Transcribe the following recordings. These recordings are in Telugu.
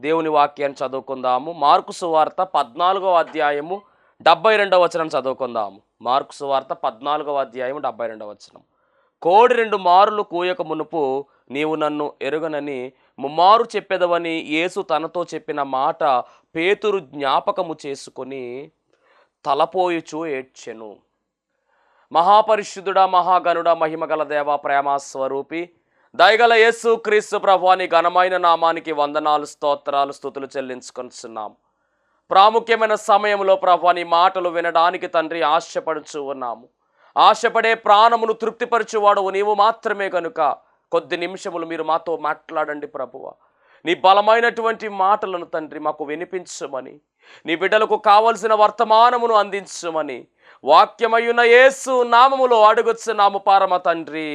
దేవుని వాక్యాన్ని చదువుకుందాము. మార్కు సువార్త పద్నాలుగవ అధ్యాయము డెబ్బై రెండవ వచనం చదువుకుందాము. మార్కు సువార్త పద్నాలుగవ అధ్యాయము డెబ్బై రెండవ వచనం. కోడి రెండు మారులు కూయక మునుపు నీవు నన్ను ఎరుగనని ముమ్మారు చెప్పెదవని యేసు తనతో చెప్పిన మాట పేతురు జ్ఞాపకము చేసుకొని తలపోయుచు ఏడ్చెను. మహాపరిశుద్ధుడా మహాగణుడా మహిమగల దేవ ప్రేమ స్వరూపి దయగల యేసు క్రీస్తు ప్రభాని ఘనమైన నామానికి వందనాలు స్తోత్రాలు స్థుతులు చెల్లించుకొస్తున్నాం ప్రాముఖ్యమైన సమయంలో ప్రభాని మాటలు వినడానికి తండ్రి ఆశపడుచు ఉన్నాము. ఆశపడే ప్రాణమును తృప్తిపరచువాడు నీవు మాత్రమే కనుక కొద్ది నిమిషములు మీరు మాతో మాట్లాడండి ప్రభువ. నీ బలమైనటువంటి మాటలను తండ్రి మాకు వినిపించమని నీ బిడ్డలకు కావలసిన వర్తమానమును అందించమని వాక్యమయ్యున్న యేసు నామములో అడుగుచున్నాము పారమ తండ్రి.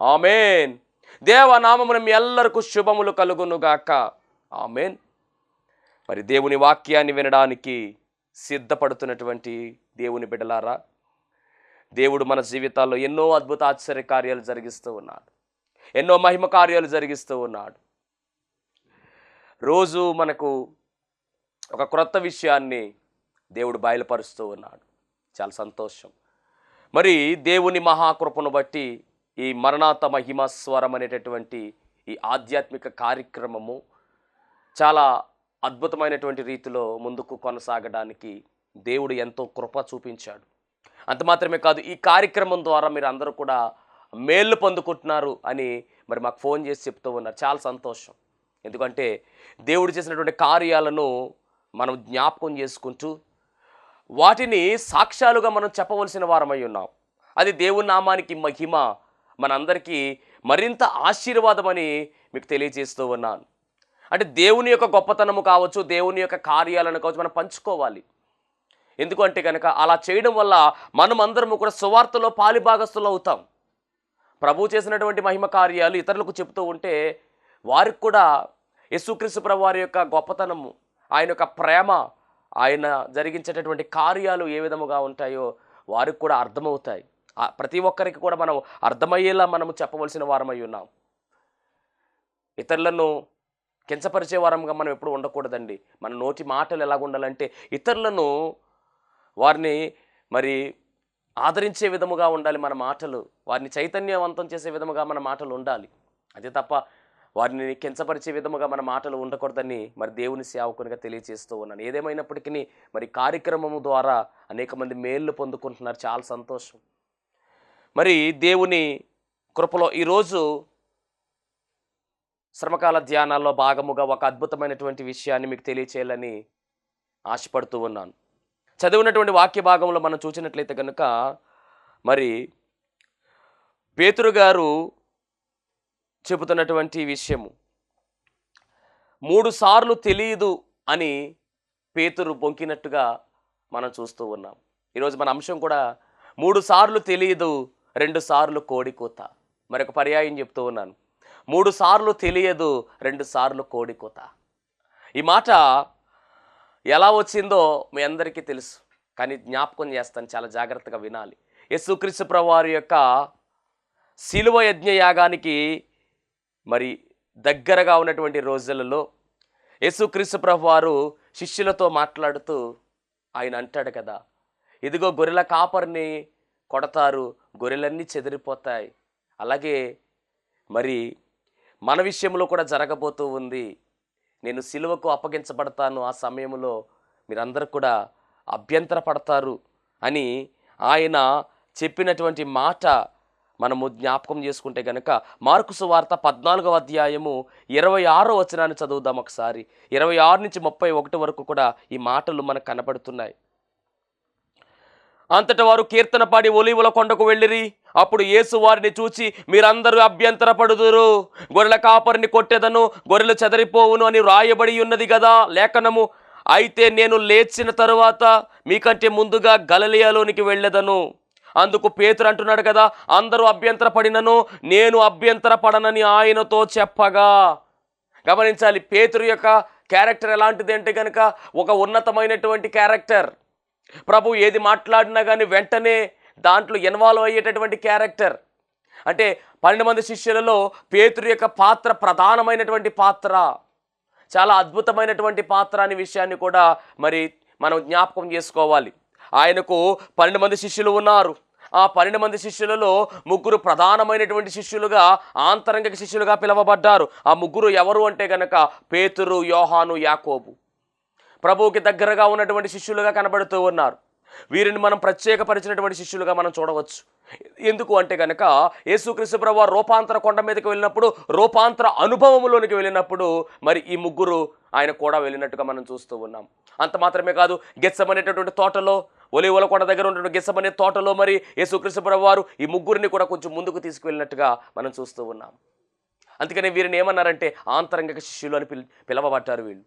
ఆమెన్. దేవ నామమున మీ ఎల్లరకు శుభములు కలుగునుగాక. ఆమెన్. మరి దేవుని వాక్యాన్ని వినడానికి సిద్ధపడుతున్నటువంటి దేవుని బిడలారా దేవుడు మన జీవితాల్లో ఎన్నో అద్భుత ఆశ్చర్య కార్యాలు జరిగిస్తూ ఉన్నాడు. ఎన్నో మహిమ కార్యాలు జరిగిస్తూ ఉన్నాడు. రోజు మనకు ఒక క్రొత్త విషయాన్ని దేవుడు బయలుపరుస్తూ ఉన్నాడు. చాలా సంతోషం. మరి దేవుని మహాకృపను బట్టి ఈ మరణాత మహిమస్వరం అనేటటువంటి ఈ ఆధ్యాత్మిక కార్యక్రమము చాలా అద్భుతమైనటువంటి రీతిలో ముందుకు కొనసాగడానికి దేవుడు ఎంతో కృప చూపించాడు. అంత మాత్రమే కాదు ఈ కార్యక్రమం ద్వారా మీరు అందరూ కూడా మేళ్ళు పొందుకుంటున్నారు అని మరి మాకు ఫోన్ చేసి చెప్తూ ఉన్నారు. చాలా సంతోషం. ఎందుకంటే దేవుడు చేసినటువంటి కార్యాలను మనం జ్ఞాపకం చేసుకుంటూ వాటిని సాక్ష్యాలుగా మనం చెప్పవలసిన వారమై ఉన్నాం. అది దేవుని నామానికి మహిమ మనందరికీ మరింత ఆశీర్వాదమని మీకు తెలియజేస్తూ ఉన్నాను. అంటే దేవుని యొక్క గొప్పతనము కావచ్చు దేవుని యొక్క కార్యాలను కావచ్చు మనం పంచుకోవాలి. ఎందుకంటే కనుక అలా చేయడం వల్ల మనం అందరము కూడా సువార్తలో పాలిభాగస్తులు అవుతాం. ప్రభు చేసినటువంటి మహిమ కార్యాలు ఇతరులకు చెప్తూ ఉంటే వారికి కూడా యేసుక్రీస్తు ప్రభు వారి యొక్క గొప్పతనము ఆయన యొక్క ప్రేమ ఆయన జరిగించేటటువంటి కార్యాలు ఏ విధముగా ఉంటాయో వారికి కూడా అర్థమవుతాయి. ప్రతి ఒక్కరికి కూడా మనం అర్థమయ్యేలా మనము చెప్పవలసిన వారమై ఉన్నాం. ఇతరులను కించపరిచే వారంగా మనం ఎప్పుడు ఉండకూడదండి. మన నోటి మాటలు ఎలాగ ఉండాలంటే ఇతరులను వారిని మరి ఆదరించే విధముగా ఉండాలి మన మాటలు. వారిని చైతన్యవంతం చేసే విధముగా మన మాటలు ఉండాలి. అదే తప్ప వారిని కించపరిచే విధముగా మన మాటలు ఉండకూడదని మరి దేవుని సేవకునిగా తెలియజేస్తూ ఉన్నాను. ఏదేమైనప్పటికీ మరి కార్యక్రమము ద్వారా అనేక మంది మేళ్ళు పొందుకుంటున్నారు. చాలా సంతోషం. మరి దేవుని కృపలో ఈరోజు శ్రమకాల ధ్యానాల్లో భాగముగా ఒక అద్భుతమైనటువంటి విషయాన్ని మీకు తెలియచేయాలని ఆశపడుతూ ఉన్నాను. చదివినటువంటి వాక్య భాగంలో మనం చూసినట్లయితే కనుక మరి పేతురు గారు చెబుతున్నటువంటి విషయము మూడు సార్లు తెలియదు అని పేతురు బొంకినట్టుగా మనం చూస్తూ ఉన్నాం. ఈరోజు మన అంశం కూడా మూడు సార్లు తెలియదు రెండు సార్లు మరొక పర్యాయం చెప్తూ ఉన్నాను. మూడు సార్లు తెలియదు రెండు సార్లు కోడికోత ఈ మాట ఎలా వచ్చిందో మీ అందరికీ తెలుసు. కానీ జ్ఞాపకం చేస్తాను చాలా జాగ్రత్తగా వినాలి. యశుక్రీస్తు ప్రభువారి యొక్క శిలువ యజ్ఞ యాగానికి మరి దగ్గరగా ఉన్నటువంటి రోజులలో యేసుక్రీస్తు ప్రభు వారు శిష్యులతో మాట్లాడుతూ ఆయన అంటాడు కదా ఇదిగో గొర్రెల కాపర్ని కొడతారు గొర్రెలన్నీ చెదిరిపోతాయి. అలాగే మరి మన విషయంలో కూడా జరగబోతూ ఉంది. నేను సిలువకు అప్పగించబడతాను ఆ సమయంలో మీరందరూ కూడా అభ్యంతర పడతారు అని ఆయన చెప్పినటువంటి మాట మనము జ్ఞాపకం చేసుకుంటే గనక మార్కు సువార్త పద్నాలుగవ అధ్యాయము ఇరవై ఆరో వచనాన్ని చదువుదాం ఒకసారి. ఇరవై ఆరు నుంచి ముప్పై ఒకటి వరకు కూడా ఈ మాటలు మనకు కనబడుతున్నాయి. అంతట వారు కీర్తన పాడి ఒలీవుల కొండకు వెళ్ళిరి. అప్పుడు యేసు వారిని చూచి మీరందరూ అభ్యంతరపడుదురు. గొర్రెల కాపరిని కొట్టెదను గొర్రెలు చెదరిపోవును అని రాయబడి ఉన్నది కదా లేఖనము. అయితే నేను లేచిన తరువాత మీకంటే ముందుగా గలలియాలోనికి వెళ్ళెదను. అందుకు పేతురు అంటున్నాడు కదా అందరూ అభ్యంతరపడినను నేను అభ్యంతరపడనని ఆయనతో చెప్పగా. గమనించాలి పేతురు యొక్క క్యారెక్టర్ ఎలాంటిది అంటే కనుక ఒక ఉన్నతమైనటువంటి క్యారెక్టర్. ప్రభు ఏది మాట్లాడినా కానీ వెంటనే దాంట్లో ఇన్వాల్వ్ అయ్యేటటువంటి క్యారెక్టర్. అంటే పన్నెండు మంది శిష్యులలో పేతురు యొక్క పాత్ర ప్రధానమైనటువంటి పాత్ర. చాలా అద్భుతమైనటువంటి పాత్ర అనే విషయాన్ని కూడా మరి మనం జ్ఞాపకం చేసుకోవాలి. ఆయనకు పన్నెండు మంది శిష్యులు ఉన్నారు. ఆ పన్నెండు మంది శిష్యులలో ముగ్గురు ప్రధానమైనటువంటి శిష్యులుగా ఆంతరంగిక శిష్యులుగా పిలువబడ్డారు. ఆ ముగ్గురు ఎవరు అంటే గనక పేతురు యోహాను యాకోబు. ప్రభువుకి దగ్గరగా ఉన్నటువంటి శిష్యులుగా కనబడుతూ ఉన్నారు. వీరిని మనం ప్రత్యేకపరిచినటువంటి శిష్యులుగా మనం చూడవచ్చు. ఎందుకు అంటే కనుక యేసుక్రీస్తు ప్రభు రూపాంతర కొండ మీదకి వెళ్ళినప్పుడు రూపాంతర అనుభవంలోనికి వెళ్ళినప్పుడు మరి ఈ ముగ్గురు ఆయన కూడా వెళ్ళినట్టుగా మనం చూస్తూ ఉన్నాం. అంత మాత్రమే కాదు గెచ్చమనేటటువంటి తోటలో ఒలివల కొండ దగ్గర ఉన్నటువంటి గెచ్చమనే తోటలో మరి యేసుక్రీస్తు ప్రభు వారు ఈ ముగ్గురిని కూడా కొంచెం ముందుకు తీసుకువెళ్ళినట్టుగా మనం చూస్తూ ఉన్నాం. అందుకని వీరిని ఏమన్నారంటే ఆంతరంగిక శిష్యులు అని పిలవబడ్డారు వీళ్ళు.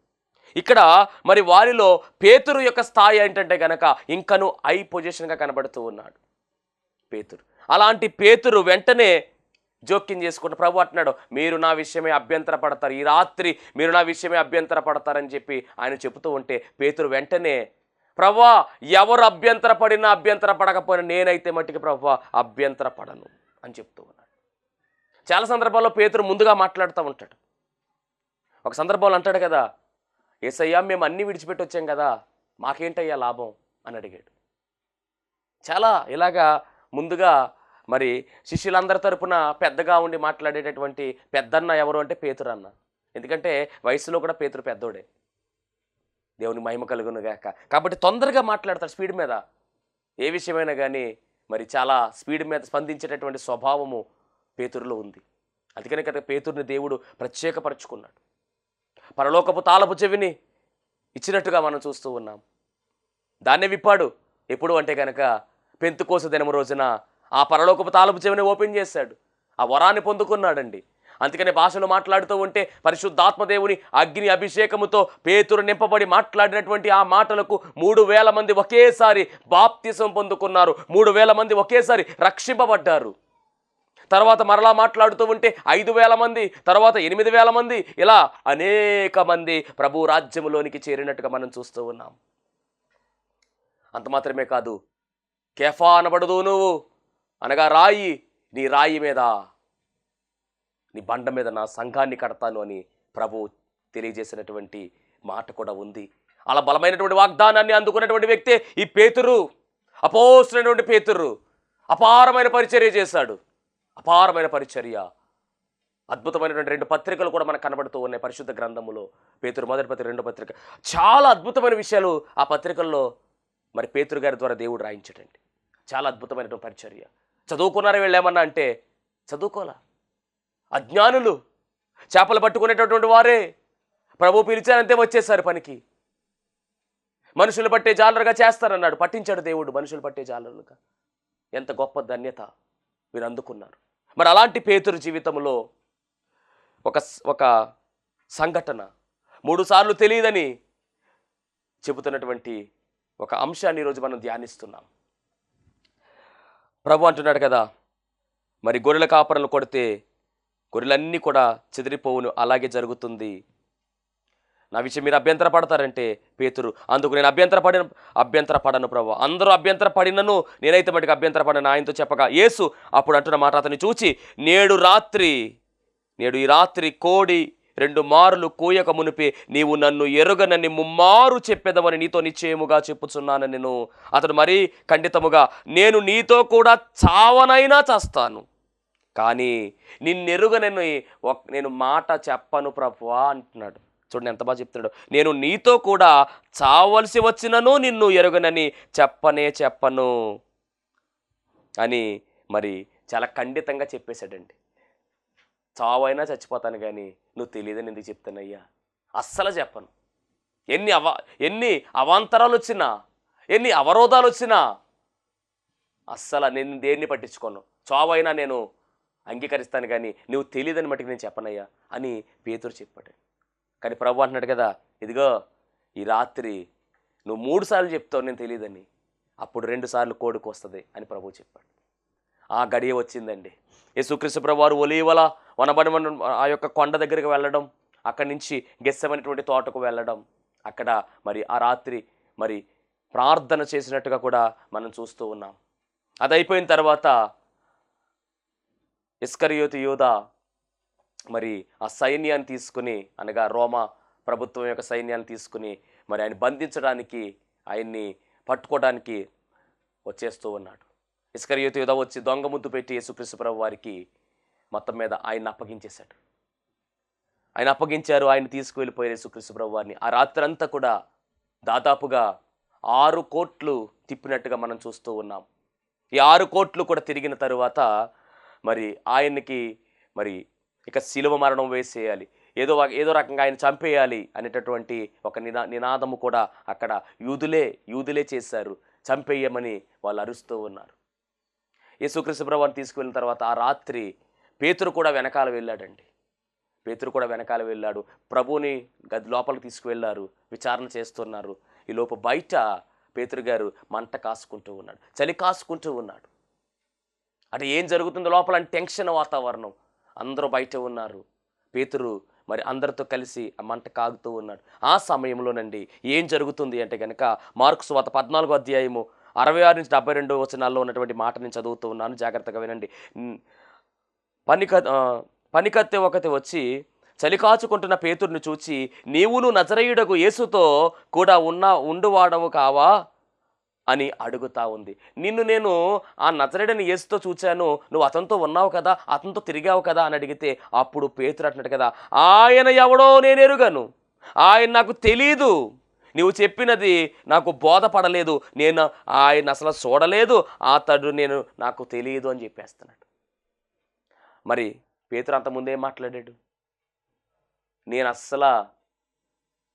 ఇక్కడ మరి వారిలో పేతురు యొక్క స్థాయి ఏంటంటే గనక ఇంకను ఐ పొజిషన్గా కనబడుతూ ఉన్నాడు. పేతురు. అలాంటి పేతురు వెంటనే జోక్యం చేసుకుంటూ ప్రభు అంటున్నాడు మీరు నా విషయమే అభ్యంతర పడతారు ఈ రాత్రి మీరు నా విషయమే అభ్యంతర పడతారని చెప్పి ఆయన చెబుతూ ఉంటే పేతురు వెంటనే ప్రవ్వా ఎవరు అభ్యంతర పడినా అభ్యంతర పడకపోయినా నేనైతే మట్టికి ప్రవ్వా అభ్యంతర పడను అని చెప్తూ ఉన్నాడు. చాలా సందర్భాల్లో పేతురు ముందుగా మాట్లాడుతూ ఉంటాడు. ఒక సందర్భంలో అంటాడు కదా ఏసయ్యా మేము అన్నీ విడిచిపెట్టి వచ్చాం కదా మాకేంటయ్యా లాభం? అని అడిగాడు. చాలా ఇలాగా ముందుగా మరి శిష్యులందరి తరపున పెద్దగా ఉండి మాట్లాడేటటువంటి పెద్దన్న ఎవరు అంటే పేతురు అన్న ఎందుకంటే వయసులో కూడా పేతురు పెద్దోడే. దేవుని మహిమ కలుగునుగాక కాబట్టి తొందరగా మాట్లాడతాడు స్పీడ్ మీద. ఏ విషయమైనా కానీ మరి చాలా స్పీడ్ మీద స్పందించేటటువంటి స్వభావము పేతురులో ఉంది. అందుకనే కదా పేతుర్ని దేవుడు ప్రత్యేకపరచుకున్నాడు. పరలోకపు తాళపు చెవిని ఇచ్చినట్టుగా మనం చూస్తూ ఉన్నాం. దాన్నే విప్పాడు. ఎప్పుడు అంటే కనుక పెంతుకోస దినము రోజున ఆ పరలోకపు తాళపు చెవిని ఓపెన్ చేశాడు. ఆ వరాన్ని పొందుకున్నాడండి. అందుకనే భాషలు మాట్లాడుతూ ఉంటే పరిశుద్ధాత్మదేవుని అగ్ని అభిషేకముతో పేతురు నింపబడి మాట్లాడినటువంటి ఆ మాటలకు మూడు వేల మంది ఒకేసారి బాప్తిసం పొందుకున్నారు. మూడు వేల మంది ఒకేసారి రక్షింపబడ్డారు. తర్వాత మరలా మాట్లాడుతూ ఉంటే ఐదు వేల మంది తర్వాత ఎనిమిది వేల మంది ఇలా అనేక మంది ప్రభు రాజ్యములోనికి చేరినట్టుగా మనం చూస్తూ ఉన్నాం. అంత మాత్రమే కాదు కేఫా అనబడదు నువ్వు. అనగా రాయి నీ రాయి మీద నీ బండ మీద నా సంఘాన్ని కడతాను అని ప్రభు తెలియజేసినటువంటి మాట కూడా ఉంది. అలా బలమైనటువంటి వాగ్దానాన్ని అందుకున్నటువంటి వ్యక్తే ఈ పేతురు అపోసినటువంటి పేతురు. అపారమైన పరిచర్య చేశాడు. అపారమైన పరిచర్య. అద్భుతమైనటువంటి రెండు పత్రికలు కూడా మనకు కనబడుతూ ఉన్నాయి పరిశుద్ధ గ్రంథములో. పేతురు మొదటి పత్రిక రెండో పత్రిక. చాలా అద్భుతమైన విషయాలు ఆ పత్రికల్లో మరి పేతురు గారి ద్వారా దేవుడు రాయించడండి. చాలా అద్భుతమైనటువంటి పరిచర్య. చదువుకున్నారా వెళ్ళామన్నా అంటే చదువుకోలా అజ్ఞానులు చేపలు పట్టుకునేటటువంటి వారే. ప్రభు పిలిచారంతే వచ్చేసారు పనికి. మనుషులు పట్టే జాలరుగా చేస్తారన్నాడు పట్టించాడు దేవుడు మనుషులు పట్టే జాలరులుగా. ఎంత గొప్ప ధన్యత మీరు అందుకున్నారు. మరి అలాంటి పేతురు జీవితంలో ఒక ఒక సంఘటన మూడుసార్లు తెలియదని చెబుతున్నటువంటి ఒక అంశాన్ని ఈరోజు మనం ధ్యానిస్తున్నాం. ప్రభు అంటున్నాడు కదా మరి గొర్రెల కాపరలు కొడితే గొర్రెలన్నీ కూడా చెదిరిపోవును అలాగే జరుగుతుంది. నా విషయం మీరు అభ్యంతర పడతారంటే పేతురు అందుకు నేను అభ్యంతర పడిన అభ్యంతర పడను ప్రభు. అందరూ అభ్యంతర పడినను నేనైతే మటుకు అభ్యంతర పడిన ఆయనతో చెప్పగా యేసు అప్పుడు అంటున్న మాట అతన్ని చూచి నేడు రాత్రి నేడు ఈ రాత్రి కోడి రెండు మారులు కూయక మునిపే నీవు నన్ను ఎరుగనని ముమ్మారు చెప్పేదమని నీతో నిశ్చయముగా చెప్పుచున్నాను నేను అతడు మరీ ఖండితముగా నేను నీతో కూడా చావనైనా చేస్తాను. కానీ నిన్నెరుగనని నేను మాట చెప్పను ప్రభువా అంటున్నాడు. చూడండి ఎంత బాగా చెప్తున్నాడు. నేను నీతో కూడా చావలసి వచ్చినను నిన్ను ఎరుగనని చెప్పనే చెప్పను అని మరి చాలా ఖండితంగా చెప్పేశాడండి. చావైనా చచ్చిపోతాను కానీ నువ్వు తెలియదని ఎందుకు చెప్తానయ్యా? అస్సలు చెప్పను. ఎన్ని అవ ఎన్ని అవాంతరాలు వచ్చినా ఎన్ని అవరోధాలు వచ్చినా అస్సలు నేను దేన్ని పట్టించుకోను. చావైనా నేను అంగీకరిస్తాను కానీ నువ్వు తెలియదని మటుకు నేను చెప్పనయ్యా అని పేతురు చెప్పాడు కానీ ప్రభు అంటున్నాడు కదా ఇదిగో ఈ రాత్రి నువ్వు మూడు సార్లు చెప్తావు నేను తెలియదని. అప్పుడు రెండు సార్లు కోడుకు వస్తుంది అని ప్రభు చెప్పాడు. ఆ గడియ వచ్చిందండి. యేసుక్రీస్తు ప్రభు వారు ఒలీవల వనబడి ఆ యొక్క కొండ దగ్గరికి వెళ్ళడం అక్కడి నుంచి గెస్సమైనటువంటి తోటకు వెళ్ళడం అక్కడ మరి ఆ రాత్రి మరి ప్రార్థన చేసినట్టుగా కూడా మనం చూస్తూ ఉన్నాం. అది అయిపోయిన తర్వాత ఇస్కరియోతి యోధ మరి ఆ సైన్యాన్ని తీసుకుని అనగా రోమా ప్రభుత్వం యొక్క సైన్యాన్ని తీసుకుని మరి ఆయన బంధించడానికి ఆయన్ని పట్టుకోవడానికి వచ్చేస్తూ ఉన్నాడు. ఇస్కరియోతి యుధ వచ్చి దొంగ ముద్దు పెట్టి యేసుక్రీస్తు ప్రభు వారికి మొత్తం మీద ఆయన అప్పగించేశాడు. ఆయన అప్పగించారు ఆయన తీసుకువెళ్ళిపోయారు యేసుక్రీస్తు ప్రభు వారిని. ఆ రాత్రంతా కూడా దాదాపుగా ఆరు కోట్లు తిప్పినట్టుగా మనం చూస్తూ ఉన్నాం. ఈ ఆరు కోట్లు కూడా తిరిగిన తరువాత మరి ఆయనకి మరి ఇక శిలువ మరణం వేసేయాలి. ఏదో ఏదో రకంగా ఆయన చంపేయాలి అనేటటువంటి ఒక నినా నినాదము కూడా అక్కడ యూదులే యూదులే చేశారు. చంపేయమని వాళ్ళు అరుస్తూ ఉన్నారు. యేసుక్రీస్తు ప్రభువాన్ని తీసుకువెళ్ళిన తర్వాత ఆ రాత్రి పేతురు కూడా వెనకాల వెళ్ళాడండి. పేతురు కూడా వెనకాల వెళ్ళాడు. ప్రభువుని గది లోపలికి తీసుకువెళ్ళారు. విచారణ చేస్తున్నారు. ఈ లోపు బయట పేతురు గారు మంట కాసుకుంటూ ఉన్నాడు. చలి కాసుకుంటూ ఉన్నాడు. అంటే ఏం జరుగుతుందో? లోపల అని టెన్షన్ వాతావరణం. అందరూ బయట ఉన్నారు. పేతురు మరి అందరితో కలిసి ఆ మంట కాగుతూ ఉన్నాడు. ఆ సమయంలోనండి ఏం జరుగుతుంది అంటే కనుక మార్క్స్ వాత పద్నాలుగో అధ్యాయము అరవై ఆరు నుంచి డెబ్బై రెండు వచనాల్లో ఉన్నటువంటి మాట నేను చదువుతూ ఉన్నాను. జాగ్రత్తగా వినండి. పనిక పనికత్తె ఒకటి వచ్చి చలికాచుకుంటున్న పేతుర్ని చూచి నీవును నజరయుడకు యేసుతో కూడా ఉన్న ఉండువాడవు కావా? అని అడుగుతా ఉంది. నిన్ను నేను ఆ నజరేడని యేసుతో చూచాను. నువ్వు అతనితో ఉన్నావు కదా అతనితో తిరిగావు కదా అని అడిగితే అప్పుడు పేతురు అంటున్నాడు కదా ఆయన ఎవడో నేను ఎరుగను. ఆయన నాకు తెలీదు. నువ్వు చెప్పినది నాకు బోధపడలేదు. నేను ఆయన అసలు చూడలేదు. అతడు నేను నాకు తెలియదు అని చెప్పేస్తున్నాడు. మరి పేతురు అంత ముందే మాట్లాడాడు? నేను అస్సలు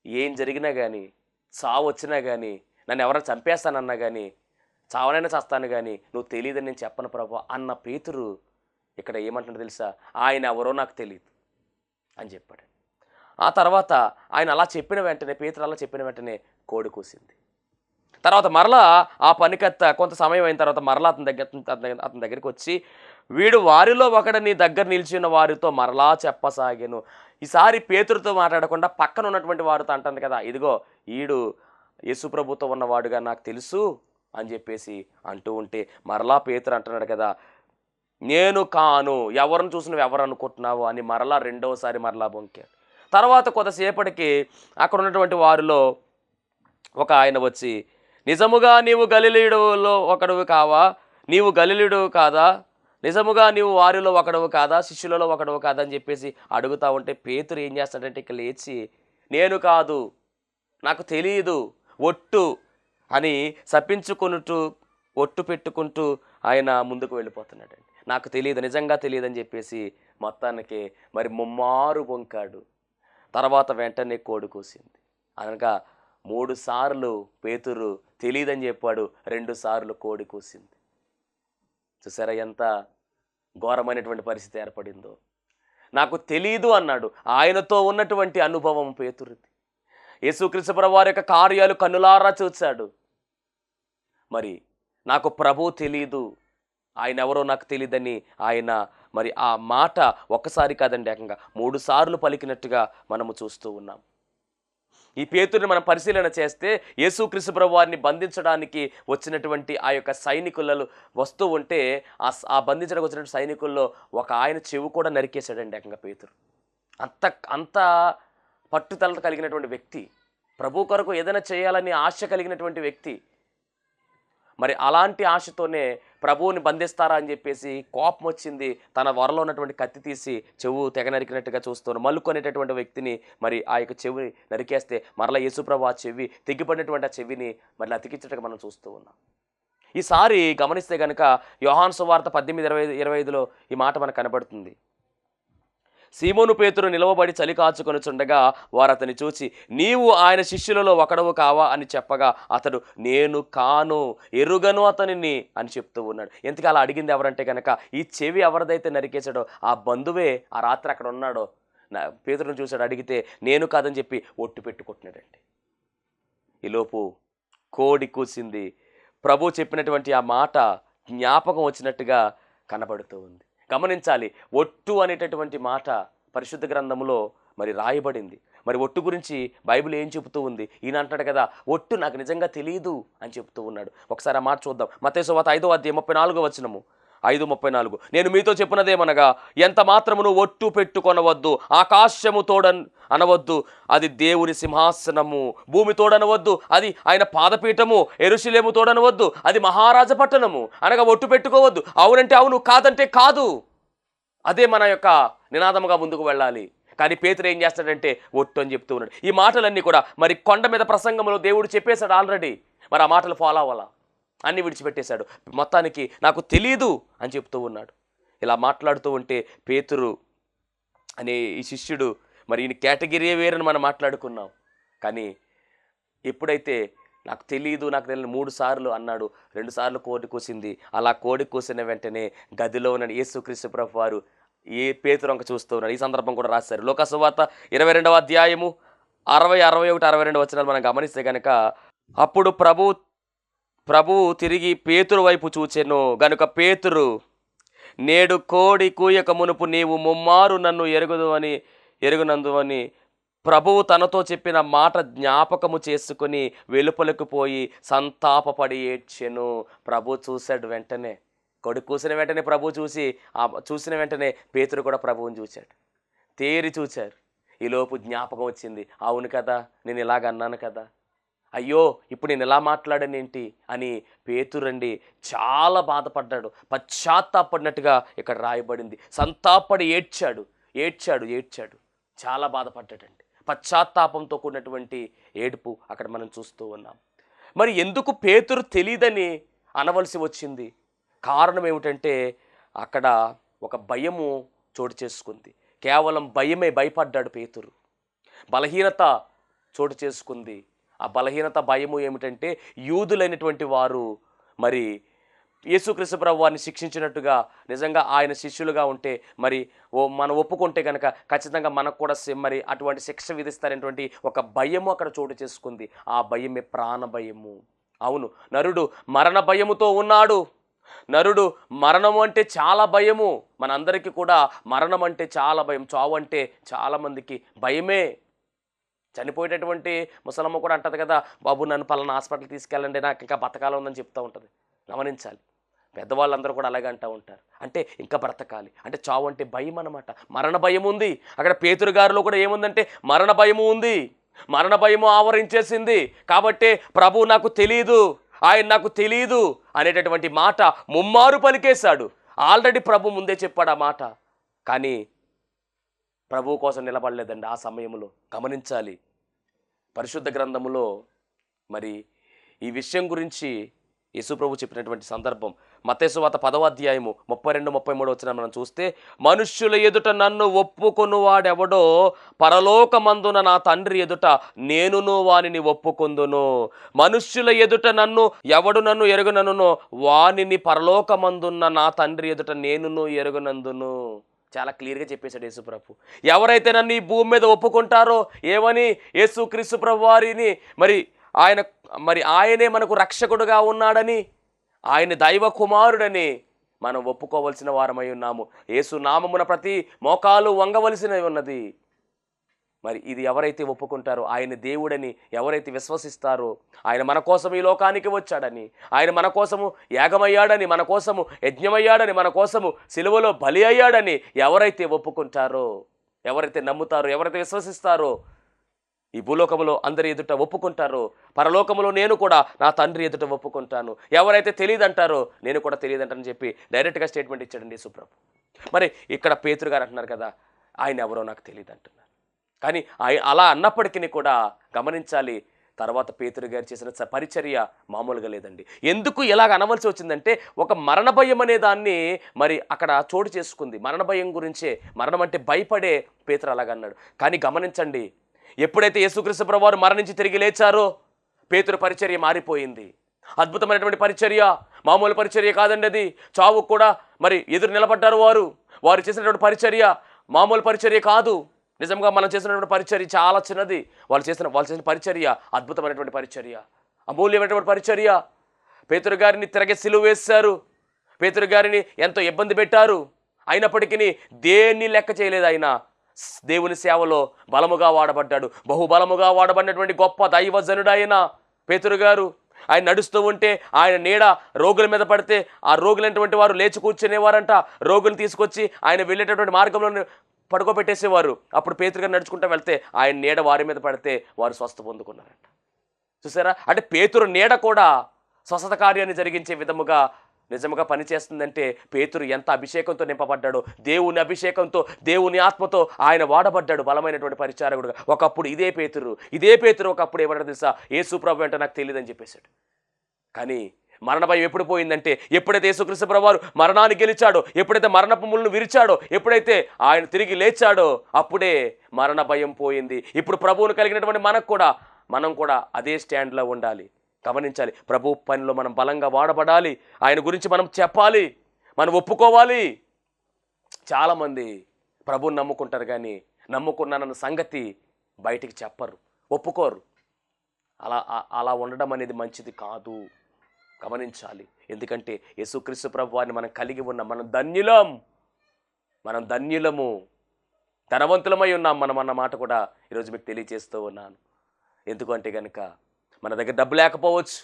ఏం జరిగినా కానీ చావు వచ్చినా కానీ నన్ను ఎవరైనా చంపేస్తానన్నా కానీ చావనైనా చేస్తాను కానీ నువ్వు తెలియదని నేను చెప్పను ప్రభు అన్న పేతురు ఇక్కడ ఏమంటున్నాడు తెలుసా? ఆయన ఎవరో నాకు తెలియదు అని చెప్పాడు. ఆ తర్వాత ఆయన అలా చెప్పిన వెంటనే పేతురు అలా చెప్పిన వెంటనే కోడి కూసింది. తర్వాత మరలా ఆ పనికత్త కొంత సమయం అయిన తర్వాత మరలా అతని దగ్గర అతని దగ్గరికి వచ్చి వీడు వారిలో ఒకడిని దగ్గర నిలిచిన వారితో మరలా చెప్పసాగాను. ఈసారి పేతురుతో మాట్లాడకుండా పక్కన ఉన్నటువంటి వారితో అంటుంది కదా ఇదిగో ఈడు యేసుప్రభుతో ఉన్నవాడుగా నాకు తెలుసు అని చెప్పేసి అంటూ ఉంటే మరలా పేతురు అంటున్నాడు కదా నేను కాను ఎవరిని చూసినవి ఎవరు అనుకుంటున్నావు? అని మరలా రెండవసారి మరలా బొంకాడు. తర్వాత కొంతసేపటికి అక్కడ ఉన్నటువంటి వారిలో ఒక ఆయన వచ్చి నిజముగా నీవు గలిలీడులో ఒకడువు కావా? నీవు గలిలీడు కాదా? నిజముగా నీవు వారిలో ఒకడవు కాదా? శిష్యులలో ఒకడవు కాదా? అని చెప్పేసి అడుగుతా ఉంటే పేతురు ఏం చేస్తాడంటే ఇక లేచి నేను కాదు నాకు తెలియదు ఒట్టు అని సప్పించుకొనుటూ ఒట్టు పెట్టుకుంటూ ఆయన ముందుకు వెళ్ళిపోతున్నాడండి. నాకు తెలియదు నిజంగా తెలియదు అని చెప్పేసి మొత్తానికి మరి ముమ్మారు వంకాడు. తర్వాత వెంటనే కోడి కూసింది. అనగా మూడు సార్లు పేతురు తెలియదని చెప్పాడు రెండు సార్లు కోడి కూసింది. చూసారా ఎంత ఘోరమైనటువంటి పరిస్థితి ఏర్పడిందో. నాకు తెలీదు అన్నాడు ఆయనతో ఉన్నటువంటి అనుభవం పేతురుది. యేసుక్రీస్తు వారి యొక్క కార్యాలు కన్నులారా చూచాడు. మరి నాకు ప్రభు తెలీదు. ఆయన ఎవరో నాకు తెలియదని ఆయన మరి ఆ మాట ఒక్కసారి కాదండి ఏకంగా మూడు సార్లు పలికినట్టుగా మనము చూస్తూ ఉన్నాం. ఈ పేతుడిని మనం పరిశీలన చేస్తే యేసుక్రీస్తు ప్రభు వారిని బంధించడానికి వచ్చినటువంటి ఆ యొక్క సైనికులలో వస్తూ ఉంటే ఆ ఆ బంధించడానికి వచ్చినటువంటి సైనికుల్లో ఒక ఆయన చెవు కూడా నరికేశాడండి ఏకంగా పేతురు. అంత అంత పట్టుదల కలిగినటువంటి వ్యక్తి ప్రభు కొరకు ఏదైనా చేయాలని ఆశ కలిగినటువంటి వ్యక్తి మరి అలాంటి ఆశతోనే ప్రభువుని బంధిస్తారా అని చెప్పేసి కోపం వచ్చింది. తన వరలో ఉన్నటువంటి కత్తి తీసి చెవు తెగ నరికినట్టుగా చూస్తున్నాడు మల్లుకొనేటటువంటి వ్యక్తిని మరి ఆ యొక్క చెవిని నరికేస్తే మరలా యేసుప్రభు ఆ చెవి తెగిపడినటువంటి ఆ చెవిని మరలా అతికించటగా మనం చూస్తూ ఉన్నాం. ఈసారి గమనిస్తే కనుక యోహాన్ సువార్త పద్దెనిమిది ఇరవై ఇరవై ఐదులో ఈ మాట మనకు కనబడుతుంది. సీమోను పేతురు నిలవబడి చలి కాచుకొనుచుండగా వారు అతని చూసి నీవు ఆయన శిష్యులలో ఒకడవు కావా? అని చెప్పగా అతడు నేను కాను ఎరుగను అతనిని అని చెప్తూ ఉన్నాడు. ఎందుకు అలా అడిగింది ఎవరంటే కనుక ఈ చెవి ఎవరిదైతే నరికేశాడో ఆ బంధువే ఆ రాత్రి అక్కడ ఉన్నాడో? నా పేతురును చూశాడు అడిగితే నేను కాదని చెప్పి ఒట్టు పెట్టుకుంటున్నాడండి ఈలోపు కోడి కూసింది. ప్రభు చెప్పినటువంటి ఆ మాట జ్ఞాపకం వచ్చినట్టుగా కనబడుతూ ఉంది. గమనించాలి. ఒట్టు అనేటటువంటి మాట పరిశుద్ధ గ్రంథంలో మరి రాయబడింది. మరి ఒట్టు గురించి బైబిల్ ఏం చెబుతూ ఉంది? ఈయన అంటాడు కదా ఒట్టు నాకు నిజంగా తెలియదు అని చెప్తూ ఉన్నాడు. ఒకసారి ఆ మాట చూద్దాం. మతేశ్వాత ఐదో అధ్యాయం ముప్పై నాలుగో వచనము. ఐదు ముప్పై నాలుగు. నేను మీతో చెప్పినదేమనగా ఎంత మాత్రమును ఒట్టు పెట్టుకొనవద్దు ఆకాశము తోడన్ అనవద్దు అది దేవుని సింహాసనము. భూమి తోడనవద్దు అది ఆయన పాదపీఠము. ఎరుశిలేము తోడనవద్దు అది మహారాజ పట్టణము. అనగా ఒట్టు పెట్టుకోవద్దు. అవునంటే అవును కాదంటే కాదు. అదే మన యొక్క నినాదముగా ముందుకు వెళ్ళాలి. కానీ పేతురు ఏం చేస్తాడంటే ఒట్టు అని చెప్తూ ఉన్నాడు. ఈ మాటలన్నీ కూడా మరి కొండ మీద ప్రసంగంలో దేవుడు చెప్పేశాడు ఆల్రెడీ. మరి ఆ మాటలు ఫాలో అవ్వాలా? అన్ని విడిచిపెట్టేశాడు. మొత్తానికి నాకు తెలీదు అని చెప్తూ ఉన్నాడు. ఇలా మాట్లాడుతూ ఉంటే పేతురు అనే ఈ శిష్యుడు మరి ఈయన కేటగిరీ వేరని మనం మాట్లాడుకున్నాం. కానీ ఎప్పుడైతే నాకు తెలియదు నాకు తెలియని మూడు సార్లు అన్నాడు రెండు సార్లు కోడి కూసింది. అలా కోడి కూసిన వెంటనే గదిలో ఉన్న యేసుక్రీస్తు ప్రభు వారు ఏ పేతురంక చూస్తూ ఉన్నారు. ఈ సందర్భం కూడా రాశారు. లోకసువార్త ఇరవై రెండవ అధ్యాయము అరవై అరవై ఒకటి అరవై రెండు వచ్చినాలు మనం గమనిస్తే కనుక అప్పుడు ప్రభు ప్రభువు తిరిగి పేతురు వైపు చూచెను. గనుక పేతురు నేడు కోడి కూయక మునుపు నీవు ముమ్మారు నన్ను ఎరుగుదు అని ఎరుగునందు అని ప్రభువు తనతో చెప్పిన మాట జ్ఞాపకము చేసుకుని వెలుపలకు పోయి సంతాపపడి ఏడ్చెను. ప్రభు చూశాడు వెంటనే. కొడుకు కూసిన వెంటనే ప్రభు చూసి ఆ చూసిన వెంటనే పేతురు కూడా ప్రభువుని చూశాడు. తేరి చూశారు. ఈలోపు జ్ఞాపకం వచ్చింది. అవును కదా నేను ఇలాగ అన్నాను కదా. అయ్యో ఇప్పుడు నేను ఎలా మాట్లాడానేంటి? అని పేతురండి చాలా బాధపడ్డాడు. పశ్చాత్తాపడినట్టుగా ఇక్కడ రాయబడింది. సంతాపడి ఏడ్చాడు ఏడ్చాడు ఏడ్చాడు. చాలా బాధపడ్డాడండి. పశ్చాత్తాపంతో కూడినటువంటి ఏడుపు అక్కడ మనం చూస్తూ ఉన్నాం. మరి ఎందుకు పేతురు తెలియదని అనవలసి వచ్చింది? కారణం ఏమిటంటే అక్కడ ఒక భయము చోటు చేసుకుంది. కేవలం భయమే భయపడ్డాడు పేతురు. బలహీనత చోటు చేసుకుంది. ఆ బలహీనత భయము ఏమిటంటే యూదులైనటువంటి వారు మరి యేసుక్రీస్తు ప్రభు వారిని శిక్షించినట్టుగా నిజంగా ఆయన శిష్యులుగా ఉంటే మరి ఓ మనం ఒప్పుకుంటే కనుక ఖచ్చితంగా మనకు కూడా మరి అటువంటి శిక్ష విధిస్తారనేటువంటి ఒక భయము అక్కడ చోటు చేసుకుంది. ఆ భయమే ప్రాణ భయము. అవును నరుడు మరణ భయముతో ఉన్నాడు. నరుడు మరణం అంటే చాలా భయము. మనందరికీ కూడా మరణం అంటే చాలా భయం. చావు అంటే చాలామందికి భయమే. చనిపోయేటటువంటి ముసలమ్మ కూడా అంటది కదా బాబు నన్ను పలానా హాస్పిటల్ తీసుకెళ్ళండి నాకు ఇంకా బతకాలం ఉందని చెప్తూ ఉంటుంది. గమనించాలి. పెద్దవాళ్ళందరూ కూడా అలాగే అంటూ ఉంటారు. అంటే ఇంకా బ్రతకాలి. అంటే చావు అంటే భయం అనమాట మరణ భయం ఉంది. అక్కడ పేతురు గారిలో కూడా ఏముందంటే మరణ భయము ఉంది. మరణ భయము ఆవరించేసింది. కాబట్టి ప్రభు నాకు తెలియదు ఆయన నాకు తెలియదు అనేటటువంటి మాట ముమ్మారు పలికేశాడు. ఆల్రెడీ ప్రభు ముందే చెప్పాడు ఆ మాట. కానీ ప్రభువు కోసం నిలబడలేదండి ఆ సమయంలో. గమనించాలి. పరిశుద్ధ గ్రంథములో మరి ఈ విషయం గురించి యేసుప్రభు చెప్పినటువంటి సందర్భం. మతేసువాత పదవ అధ్యాయము ముప్పై రెండు ముప్పై మూడు వచ్చిన మనం చూస్తే మనుష్యుల ఎదుట నన్ను ఒప్పుకొనువాడెవడో పరలోకమందున నా తండ్రి ఎదుట నేనును వానిని ఒప్పుకొందును. మనుష్యుల ఎదుట నన్ను ఎవడు నన్ను ఎరుగుననునో వానిని పరలోకమందున్న నా తండ్రి ఎదుట నేనును ఎరుగునందును. చాలా క్లియర్గా చెప్పేశాడు యేసుప్రభు ఎవరైతే నన్ను ఈ భూమి మీద ఒప్పుకుంటారో ఏమని? యేసుక్రీస్తు ప్రభు వారిని మరి ఆయన మరి ఆయనే మనకు రక్షకుడుగా ఉన్నాడని ఆయన దైవ కుమారుడని మనం ఒప్పుకోవలసిన వారమై ఉన్నాము. యేసు నామమున ప్రతి మోకాలు వంగవలసినవి ఉన్నది. మరి ఇది ఎవరైతే ఒప్పుకుంటారో ఆయన దేవుడని ఎవరైతే విశ్వసిస్తారో ఆయన మన కోసం ఈ లోకానికి వచ్చాడని ఆయన మన కోసము యాగమయ్యాడని మన కోసము యజ్ఞమయ్యాడని మన కోసము సిలువలో బలి అయ్యాడని ఎవరైతే ఒప్పుకుంటారో ఎవరైతే నమ్ముతారో ఎవరైతే విశ్వసిస్తారో ఈ భూలోకములో అందరి ఎదుట ఒప్పుకుంటారో పరలోకములో నేను కూడా నా తండ్రి ఎదుట ఒప్పుకుంటాను. ఎవరైతే తెలియదంటారో నేను కూడా తెలియదంటానని చెప్పి డైరెక్ట్గా స్టేట్మెంట్ ఇచ్చాడండి సుప్రభు మరి ఇక్కడ పేతురు గారు అంటున్నారు కదా ఆయన ఎవరో నాకు తెలియదు అంటున్నారు కానీ అలా అన్నప్పటికీ కూడా గమనించాలి. తర్వాత పేతురు గారు చేసిన పరిచర్య మామూలుగా లేదండి. ఎందుకు ఎలాగ అనవలసి వచ్చిందంటే ఒక మరణ భయం అనే దాన్ని మరి అక్కడ చోటు చేసుకుంది. మరణ భయం గురించే మరణం అంటే భయపడే పేతురు అలాగన్నాడు కానీ గమనించండి ఎప్పుడైతే యేసుక్రీస్తు ప్రభు వారు మరణించి తిరిగి లేచారో పేతురు పరిచర్య మారిపోయింది. అద్భుతమైనటువంటి పరిచర్య మామూలు పరిచర్య కాదండి అది. చావుకు కూడా మరి ఎదురు నిలబడ్డారు వారు. వారు చేసినటువంటి పరిచర్య మామూలు పరిచర్య కాదు. నిజంగా మనం చేసినటువంటి పరిచర్య చాలా చిన్నది. వాళ్ళు చేసిన వాళ్ళు చేసిన పరిచర్య అద్భుతమైనటువంటి పరిచర్య అమూల్యమైనటువంటి పరిచర్య. పేతురు గారిని తిరగే సిలువ వేశారు. పేతురు గారిని ఎంతో ఇబ్బంది పెట్టారు. అయినప్పటికీ దేన్ని లెక్క చేయలేదు ఆయన. దేవుని సేవలో బలముగా వాడబడ్డాడు. బహుబలముగా వాడబడినటువంటి గొప్ప దైవజనుడు ఆయన పేతురు గారు. ఆయన నడుస్తూ ఉంటే ఆయన నీడ రోగుల మీద పడితే ఆ రోగులైనటువంటి వారు లేచి కూర్చునేవారంట. రోగులు తీసుకొచ్చి ఆయన వెళ్ళేటటువంటి మార్గంలో పడుకోబెట్టేసేవారు. అప్పుడు పేతురుగా నడుచుకుంటూ వెళ్తే ఆయన నీడ వారి మీద పడితే వారు స్వస్థ పొందుకున్నారంట. చూసారా? అంటే పేతురు నీడ కూడా స్వస్థత కార్యాన్ని జరిగించే విధముగా నిజముగా పనిచేస్తుందంటే పేతురు ఎంత అభిషేకంతో నింపబడ్డాడో దేవుని అభిషేకంతో దేవుని ఆత్మతో ఆయన వాడబడ్డాడు బలమైనటువంటి పరిచారకుడుగా. ఒకప్పుడు ఇదే పేతురు ఇదే పేతురు ఒకప్పుడు ఏమన్నా తెలుసా ఏ సూప్రభు అంటే నాకు తెలియదని చెప్పేశాడు. కానీ మరణ భయం ఎప్పుడు పోయిందంటే ఎప్పుడైతే యేసుకృష్ణ ప్రభువారు మరణాన్ని గెలిచాడో ఎప్పుడైతే మరణపు ముళ్ళను విరిచాడో ఎప్పుడైతే ఆయన తిరిగి లేచాడో అప్పుడే మరణ భయం పోయింది. ఇప్పుడు ప్రభువును కలిగినటువంటి మనకు కూడా మనం కూడా అదే స్టాండ్లో ఉండాలి. గమనించాలి. ప్రభు పనిలో మనం బలంగా వాడబడాలి. ఆయన గురించి మనం చెప్పాలి. మనం ఒప్పుకోవాలి. చాలామంది ప్రభువుని నమ్ముకుంటారు కానీ నమ్ముకున్నానన్న సంగతి బయటికి చెప్పరు. ఒప్పుకోరు. అలా అలా ఉండడం అనేది మంచిది కాదు. గమనించాలి. ఎందుకంటే యేసుక్రీస్తు ప్రభు వారిని మనం కలిగి ఉన్నాం మనం ధన్యులం మనం ధన్యులము ధనవంతులమై ఉన్నాం మనం అన్న మాట కూడా ఈరోజు మీకు తెలియజేస్తూ ఉన్నాను. ఎందుకంటే కనుక మన దగ్గర డబ్బు లేకపోవచ్చు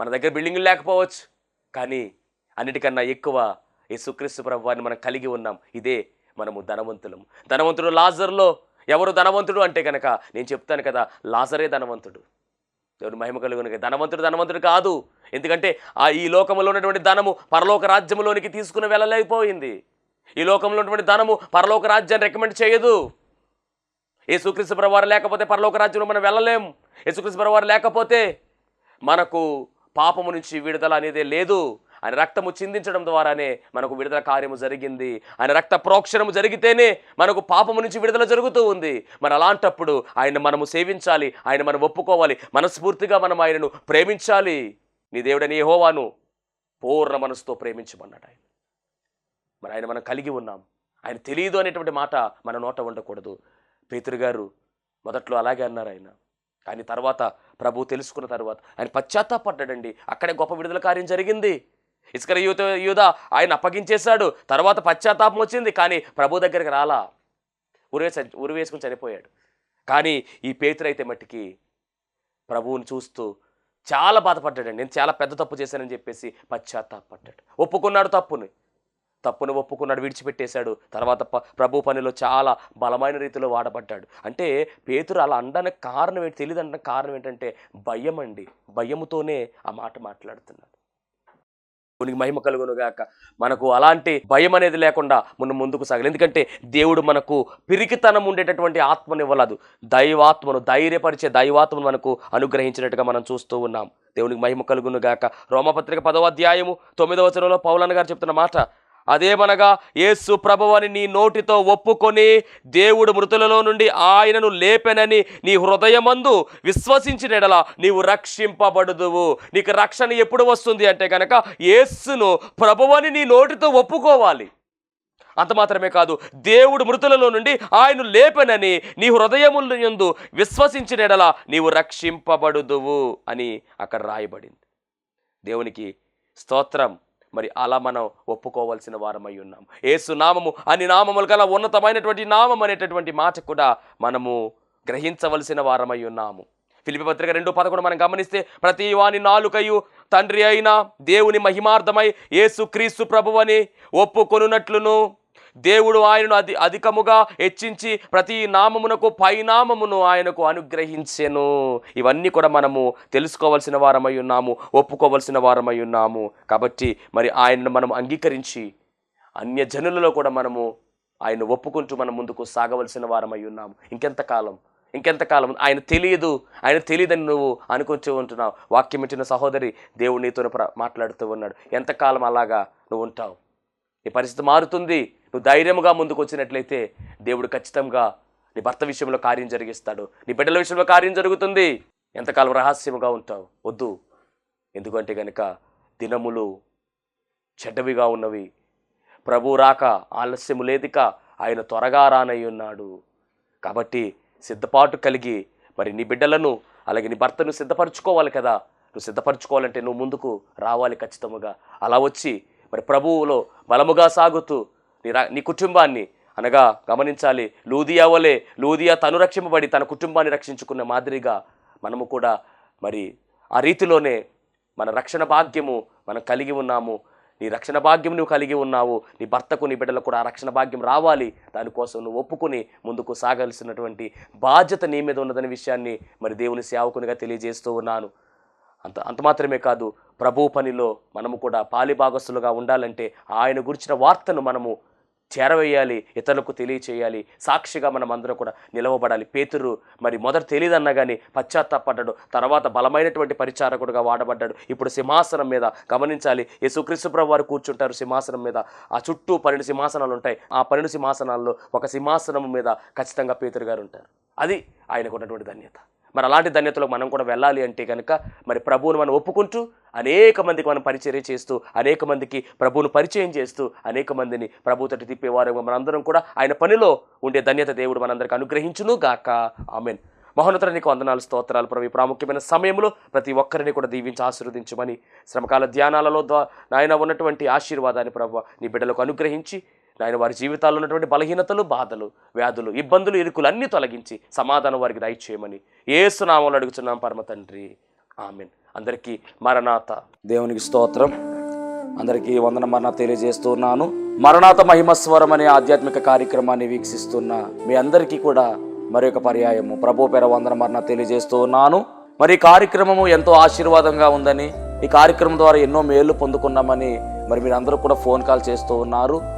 మన దగ్గర బిల్డింగులు లేకపోవచ్చు కానీ అన్నిటికన్నా ఎక్కువ యేసుక్రీస్తు ప్రభు వారిని మనం కలిగి ఉన్నాం. ఇదే మనము ధనవంతులము ధనవంతుడు లాజర్లో. ఎవరు ధనవంతుడు అంటే కనుక నేను చెప్తాను కదా లాజరే ధనవంతుడు. దేవుడు మహిమ కలుగును ధనవంతుడు ధనవంతుడు కాదు. ఎందుకంటే ఆ ఈ లోకంలో ఉన్నటువంటి ధనము పరలోక రాజ్యంలోనికి తీసుకుని వెళ్ళలేకపోయింది. ఈ లోకంలో ఉన్నటువంటి ధనము పరలోక రాజ్యాన్ని రికమెండ్ చేయదు. యేసుక్రీస్తు ప్రభువారు లేకపోతే పరలోక రాజ్యంలో మనం వెళ్ళలేం. యేసుక్రీస్తు ప్రభువారు లేకపోతే మనకు పాపము నుంచి విడుదల అనేది లేదు. ఆయన రక్తము చిందించడం ద్వారానే మనకు విడుదల కార్యము జరిగింది. ఆయన రక్త ప్రోక్షణము జరిగితేనే మనకు పాపము నుంచి విడుదల జరుగుతూ ఉంది. మరి అలాంటప్పుడు ఆయన మనము సేవించాలి ఆయన మనం ఒప్పుకోవాలి మనస్ఫూర్తిగా మనం ఆయనను ప్రేమించాలి. నీ దేవుడని హోవాను పూర్ణ మనసుతో ప్రేమించమన్నాడు ఆయన. మరి ఆయన మనం కలిగి ఉన్నాం. ఆయన తెలియదు అనేటువంటి మాట మన నోట ఉండకూడదు. పేతురు గారు మొదట్లో అలాగే అన్నారు ఆయన. కానీ తర్వాత ప్రభు తెలుసుకున్న తర్వాత ఆయన పశ్చాత్తాపడ్డాడండి. అక్కడే గొప్ప విడుదల కార్యం జరిగింది. ఇసుకర యూత యూద ఆయన అప్పగించేశాడు. తర్వాత పశ్చాత్తాపం వచ్చింది కానీ ప్రభు దగ్గరికి రాలా. ఉరివే ఉరివేసుకుని చనిపోయాడు. కానీ ఈ పేతురు అయితే మట్టికి ప్రభువుని చూస్తూ చాలా బాధపడ్డాడండి. నేను చాలా పెద్ద తప్పు చేశానని చెప్పేసి పశ్చాత్తాపడ్డాడు. ఒప్పుకున్నాడు తప్పుని. తప్పును ఒప్పుకున్నాడు విడిచిపెట్టేశాడు. తర్వాత ప ప్రభు పనిలో చాలా బలమైన రీతిలో వాడబడ్డాడు. అంటే పేతురు అలా అనడానికి కారణం ఏంటి తెలియదు అనడానికి కారణం ఏంటంటే భయం అండి. భయముతోనే ఆ మాట మాట్లాడుతున్నాడు. దేవునికి మహిమ కలుగును గాక. మనకు అలాంటి భయం అనేది లేకుండా మనం ముందుకు సాగాలి. ఎందుకంటే దేవుడు మనకు పిరికితనం ఉండేటటువంటి ఆత్మను ఇవ్వలేదు. దైవాత్మను ధైర్యపరిచే దైవాత్మను మనకు అనుగ్రహించినట్టుగా మనం చూస్తూ ఉన్నాం. దేవునికి మహిమ కలుగును గాక. రోమపత్రిక పదవ అధ్యాయము తొమ్మిదవ వచనంలో పౌలన్న గారు చెప్తున్న మాట అదేమనగా యేసు ప్రభువని నీ నోటితో ఒప్పుకొని దేవుడు మృతులలో నుండి ఆయనను లేపెనని నీ హృదయమందు విశ్వసించినడల నీవు రక్షింపబడుదువు. నీకు రక్షణ ఎప్పుడు వస్తుంది అంటే కనుక యేసును ప్రభువని నీ నోటితో ఒప్పుకోవాలి. అంత మాత్రమే కాదు దేవుడు మృతులలో నుండి ఆయన లేపెనని నీ హృదయముల యందు విశ్వసించినడల నీవు రక్షింపబడుదువు అని అక్కడ రాయబడింది. దేవునికి స్తోత్రం. మరి అలా మనం ఒప్పుకోవాల్సిన వారమై ఉన్నాం. ఏసు నామము అని నామములు గల ఉన్నతమైనటువంటి నామం అనేటటువంటి మాట కూడా మనము గ్రహించవలసిన వారమై ఉన్నాము. ఫిలిపి పత్రిక రెండు పదకొండు మనం గమనిస్తే ప్రతి వాని నాలుకయు తండ్రి అయిన దేవుని మహిమార్థమై యేసు క్రీస్తు ప్రభువని ఒప్పుకొనున్నట్లును. దేవుడు ఆయనను అది అధికముగా హెచ్చించి ప్రతి నామమునకు పైనామమును ఆయనకు అనుగ్రహించెను. ఇవన్నీ కూడా మనము తెలుసుకోవాల్సిన వారమై ఉన్నాము ఒప్పుకోవలసిన వారమై ఉన్నాము. కాబట్టి మరి ఆయనను మనం అంగీకరించి అన్య జనులలో కూడా మనము ఆయన ఒప్పుకుంటూ మనం ముందుకు సాగవలసిన వారమై ఉన్నాము. ఇంకెంతకాలం? ఇంకెంతకాలం? ఆయన తెలియదు. ఆయన తెలియదని నువ్వు అనుకుంటూ ఉంటున్నావు. వాక్యం ఇచ్చిన సహోదరి దేవుడు నీతో మాట్లాడుతూ ఉన్నాడు. ఎంతకాలం అలాగా నువ్వు ఉంటావు? ఈ పరిస్థితి మారుతుంది. నువ్వు ధైర్యంగా ముందుకు వచ్చినట్లయితే దేవుడు ఖచ్చితంగా నీ భర్త విషయంలో కార్యం జరిగిస్తాడు. నీ బిడ్డల విషయంలో కార్యం జరుగుతుంది. ఎంతకాలం రహస్యముగా ఉంటావు? వద్దు. ఎందుకంటే కనుక దినములు చెడ్డవిగా ఉన్నవి. ప్రభు రాక ఆలస్యము లేదిక ఆయన త్వరగా రానై ఉన్నాడు. కాబట్టి సిద్ధపాటు కలిగి మరి నీ బిడ్డలను అలాగే నీ భర్తను సిద్ధపరచుకోవాలి కదా. నువ్వు సిద్ధపరచుకోవాలంటే నువ్వు ముందుకు రావాలి ఖచ్చితముగా. అలా వచ్చి మరి ప్రభువులో బలముగా సాగుతూ నీ రా నీ కుటుంబాన్ని అనగా గమనించాలి. లూదియా వలె లూదియా తను రక్షింపబడి తన కుటుంబాన్ని రక్షించుకున్న మాదిరిగా మనము కూడా మరి ఆ రీతిలోనే మన రక్షణ భాగ్యము మనం కలిగి ఉన్నాము. నీ రక్షణ భాగ్యం నువ్వు కలిగి ఉన్నావు. నీ భర్తకు నీ బిడ్డలకు కూడా ఆ రక్షణ భాగ్యం రావాలి. దానికోసం నువ్వు ఒప్పుకుని ముందుకు సాగాల్సినటువంటి బాధ్యత నీ మీద ఉన్నదనే విషయాన్ని మరి దేవుని సేవకునిగా తెలియజేస్తూ ఉన్నాను. అంత అంత మాత్రమే కాదు ప్రభు పనిలో మనము కూడా పాలిభాగస్తులుగా ఉండాలంటే ఆయన గురించిన వార్తను మనము చేరవేయాలి ఇతరులకు తెలియచేయాలి సాక్షిగా మనం అందరం కూడా నిలవబడాలి. పేతురు మరి మొదట తెలియదన్నా కానీ పశ్చాత్తాపడ్డాడు. తర్వాత బలమైనటువంటి పరిచారకుడుగా వాడబడ్డాడు. ఇప్పుడు సింహాసనం మీద గమనించాలి. యేసుక్రీస్తు ప్రభు వారు కూర్చుంటారు సింహాసనం మీద. ఆ చుట్టూ పన్నెండు సింహాసనాలు ఉంటాయి. ఆ పన్నెండు సింహాసనాల్లో ఒక సింహాసనం మీద ఖచ్చితంగా పేతురు గారు ఉంటారు. అది ఆయనకు ఉన్నటువంటి ధన్యత. మరి అలాంటి ధన్యతలో మనం కూడా వెళ్ళాలి అంటే కనుక మరి ప్రభువును మనం ఒప్పుకుంటూ అనేక మందికి మనం పరిచర్య చేస్తూ అనేక మందికి ప్రభువును పరిచయం చేస్తూ అనేక మందిని ప్రభు తట్టు తిప్పేవారు మనందరం కూడా ఆయన పనిలో ఉండే ధన్యత దేవుడు మనందరికి అనుగ్రహించును గాక. ఆమెన్. మహోన్నతర నీకు వందనాలు స్తోత్రాలు ప్రభు. ప్రాముఖ్యమైన సమయంలో ప్రతి ఒక్కరిని కూడా దీవించి ఆశీర్వదించమని శ్రమకాల ధ్యానాలలో ద్వారా నాయన ఉన్నటువంటి ఆశీర్వాదాన్ని ప్రభు నీ బిడ్డలకు అనుగ్రహించి నాయన వారి జీవితాల్లో ఉన్నటువంటి బలహీనతలు బాధలు వ్యాధులు ఇబ్బందులు ఇరుకులు అన్నీ తొలగించి సమాధానం వారికి దయచేయమని ఏసునామంలో అడుగుతున్నాం పరమ తండ్రి. ఆమెన్. అందరికీ మరణాత. దేవునికి స్తోత్రం. అందరికీ వందన మరణ తెలియజేస్తూ ఉన్నాను మరణాత మహిమస్వరం అనే ఆధ్యాత్మిక కార్యక్రమాన్ని వీక్షిస్తున్న మీ అందరికీ కూడా మరి ఒక పర్యాయము. ప్రభు పేర వందన మరణ తెలియజేస్తూ ఉన్నాను మరి ఈ కార్యక్రమము ఎంతో ఆశీర్వాదంగా ఉందని ఈ కార్యక్రమం ద్వారా ఎన్నో మేలు పొందుకున్నామని మరి మీరు అందరూ కూడా ఫోన్ కాల్ చేస్తూ ఉన్నారు.